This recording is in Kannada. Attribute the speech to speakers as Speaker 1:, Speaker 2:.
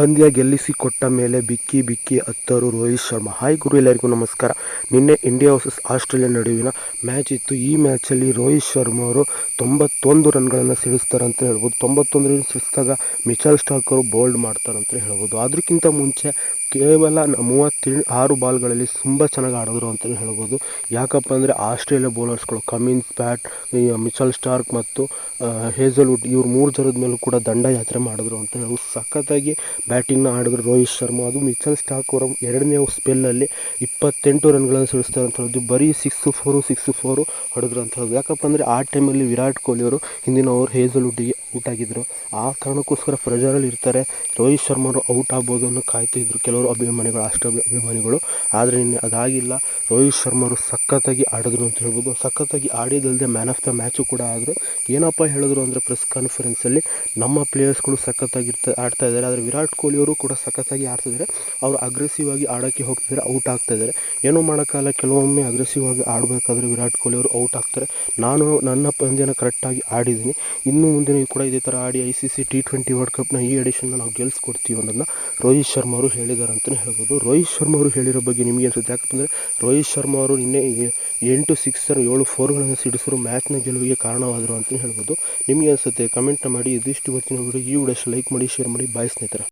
Speaker 1: ಪಂದ್ಯ ಗೆಲ್ಲಿಸಿಕೊಟ್ಟ ಮೇಲೆ ಬಿಕ್ಕಿ ಬಿಕ್ಕಿ ಅತ್ತರು ರೋಹಿತ್ ಶರ್ಮಾ. ಹಾಯ್ ಗುರು, ಎಲ್ಲರಿಗೂ ನಮಸ್ಕಾರ. ನಿನ್ನೆ ಇಂಡಿಯಾ ವರ್ಸಸ್ ಆಸ್ಟ್ರೇಲಿಯಾ ನಡುವಿನ ಮ್ಯಾಚ್ ಇತ್ತು. ಈ ಮ್ಯಾಚಲ್ಲಿ ರೋಹಿತ್ ಶರ್ಮಾ ಅವರು ತೊಂಬತ್ತೊಂದು ರನ್ಗಳನ್ನು ಸಿಡಿಸ್ತಾರೆ ಅಂತ ಹೇಳ್ಬೋದು. ತೊಂಬತ್ತೊಂದು ರನ್ ಸಿಡಿಸಿದಾಗ ಮಿಚಲ್ ಸ್ಟಾಕ್ ಅವರು ಬೋಲ್ಡ್ ಮಾಡ್ತಾರೆ ಅಂತ ಹೇಳ್ಬೋದು. ಅದಕ್ಕಿಂತ ಮುಂಚೆ ಕೇವಲ ಮೂವತ್ತೆ ಆರು ಬಾಲ್ಗಳಲ್ಲಿ ತುಂಬ ಚೆನ್ನಾಗಿ ಆಡಿದ್ರು ಅಂತಲೇ ಹೇಳ್ಬೋದು. ಯಾಕಪ್ಪ ಅಂದರೆ ಆಸ್ಟ್ರೇಲಿಯಾ ಬೌಲರ್ಸ್ಗಳು ಕಮಿನ್ಸ್ ಬ್ಯಾಟ್ ಮಿಚಲ್ ಸ್ಟಾರ್ಕ್ ಮತ್ತು ಹೇಜಲ್ವುಡ್ ಇವ್ರು ಮೂರು ಜನದ ಮೇಲೂ ಕೂಡ ದಂಡಯಾತ್ರೆ ಮಾಡಿದ್ರು ಅಂತ ಹೇಳಿ ಸಖತ್ತಾಗಿ ಬ್ಯಾಟಿಂಗ್ನ ಆಡಿದ್ರು ರೋಹಿತ್ ಶರ್ಮಾ. ಅದು ಮಿಚಲ್ ಸ್ಟಾರ್ಕ್ ಅವರ ಎರಡನೇ ಸ್ಪೆಲ್ಲಲ್ಲಿ ಇಪ್ಪತ್ತೆಂಟು ರನ್ಗಳನ್ನು ಸಿಡಿಸ್ತಾರೆ ಅಂತ ಹೇಳೋದು ಬರೀ ಸಿಕ್ಸ್ ಫೋರು ಸಿಕ್ಸ್ ಫೋರು ಹೊಡೆದ್ರು ಅಂತ ಹೇಳೋದು ಯಾಕಪ್ಪ ಅಂದರೆ ಆ ಟೈಮಲ್ಲಿ ವಿರಾಟ್ ಕೊಹ್ಲಿ ಅವರು ಹಿಂದಿನ ಓವರ್ ಹೇಸಲ್ವುಡ್ಡಿಗೆ ಔಟ್ ಆಗಿದ್ದರು ಆ ಕಾರಣಕ್ಕೋಸ್ಕರ ಪ್ರೆಜರಲ್ಲಿ ಇರ್ತಾರೆ. ರೋಹಿತ್ ಶರ್ಮಾರು ಔಟ್ ಆಗ್ಬೋದು ಅನ್ನೋ ಕಾಯ್ತಿದ್ರು ಕೆಲವರು ಅಭಿಮಾನಿಗಳು, ಅಷ್ಟು ಅಭಿಮಾನಿಗಳು. ಆದರೆ ನಿನ್ನೆ ಅದಾಗಿಲ್ಲ. ರೋಹಿತ್ ಶರ್ಮರು ಸಖತ್ತಾಗಿ ಆಡಿದ್ರು ಅಂತ ಹೇಳ್ಬೋದು. ಸಖತ್ತಾಗಿ ಆಡಿದಲ್ಲದೆ ಮ್ಯಾನ್ ಆಫ್ ದ ಮ್ಯಾಚು ಕೂಡ ಆದರು. ಏನಪ್ಪ ಹೇಳಿದ್ರು ಅಂದರೆ ಪ್ರೆಸ್ ಕಾನ್ಫರೆನ್ಸಲ್ಲಿ ನಮ್ಮ ಪ್ಲೇಯರ್ಸ್ಗಳು ಸಖತ್ತಾಗಿ ಇರ್ತಾ, ಆಡ್ತಾ ಇದ್ದಾರೆ. ಆದರೆ ವಿರಾಟ್ ಕೊಹ್ಲಿ ಅವರು ಕೂಡ ಸಖತ್ತಾಗಿ ಆಡ್ತಿದ್ದಾರೆ ಅವರು ಅಗ್ರೆಸಿವ್ ಆಗಿ ಆಡೋಕ್ಕೆ ಹೋಗ್ತಿದ್ದಾರೆ ಔಟ್ ಆಗ್ತಾ ಇದ್ದಾರೆ. ಏನೂ ಮಾಡೋಕ್ಕಲ್ಲ ಕೆಲವೊಮ್ಮೆ ಅಗ್ರೆಸಿವ್ ಆಗಿ ಆಡಬೇಕಾದ್ರೆ ವಿರಾಟ್ ಕೊಹ್ಲಿ ಅವರು ಔಟ್ ಆಗ್ತಾರೆ. ನಾನು ನನ್ನ ಪಂದ್ಯನ ಕರೆಕ್ಟಾಗಿ ಆಡಿದ್ದೀನಿ. ಇನ್ನು ಮುಂದಿನ ಕೂಡ ಇದೇ ಥರ ಆಡಿ I C C T twenty world ಕಪ್ನ ಈ ಎಡಿಷನ್ನ ನಾವು ಗೆಲ್ಸ್ಕೊಡ್ತೀವಿ ಅನ್ನೋದನ್ನ ರೋಹಿತ್ ಶರ್ಮಾ ಅವರು ಹೇಳಿದ್ದಾರೆ ಅಂತಲೇ ಹೇಳ್ಬೋದು. ರೋಹಿತ್ ಶರ್ಮಾ ಅವರು ಹೇಳಿರೋ ನಿಮಗೆ ಅನ್ಸುತ್ತೆ. ಅಂದ್ರೆ ರೋಹಿತ್ ಶರ್ಮಾ ಅವರು ನಿನ್ನೆ ಎಂಟು ಸಿಕ್ಸರ್ ಏಳು ಫೋರ್ಗಳನ್ನು ಸಿಡಿಸಿದ್ರು ಮ್ಯಾಚ್ನ ಗೆಲುವಿಗೆ ಕಾರಣವಾದರು ಅಂತಲೇ ಹೇಳ್ಬೋದು. ನಿಮಗೆ ಅನಿಸುತ್ತೆ ಕಮೆಂಟ್ನ ಮಾಡಿ. ಇದಿಷ್ಟು ಇವತ್ತಿನ ವಿಡಿಯೋ ಈ ವಿಡಿಯೋ ಲೈಕ್ ಮಾಡಿ ಶೇರ್ ಮಾಡಿ. ಬಾಯ್ ಸ್ನೇಹಿತರೆ.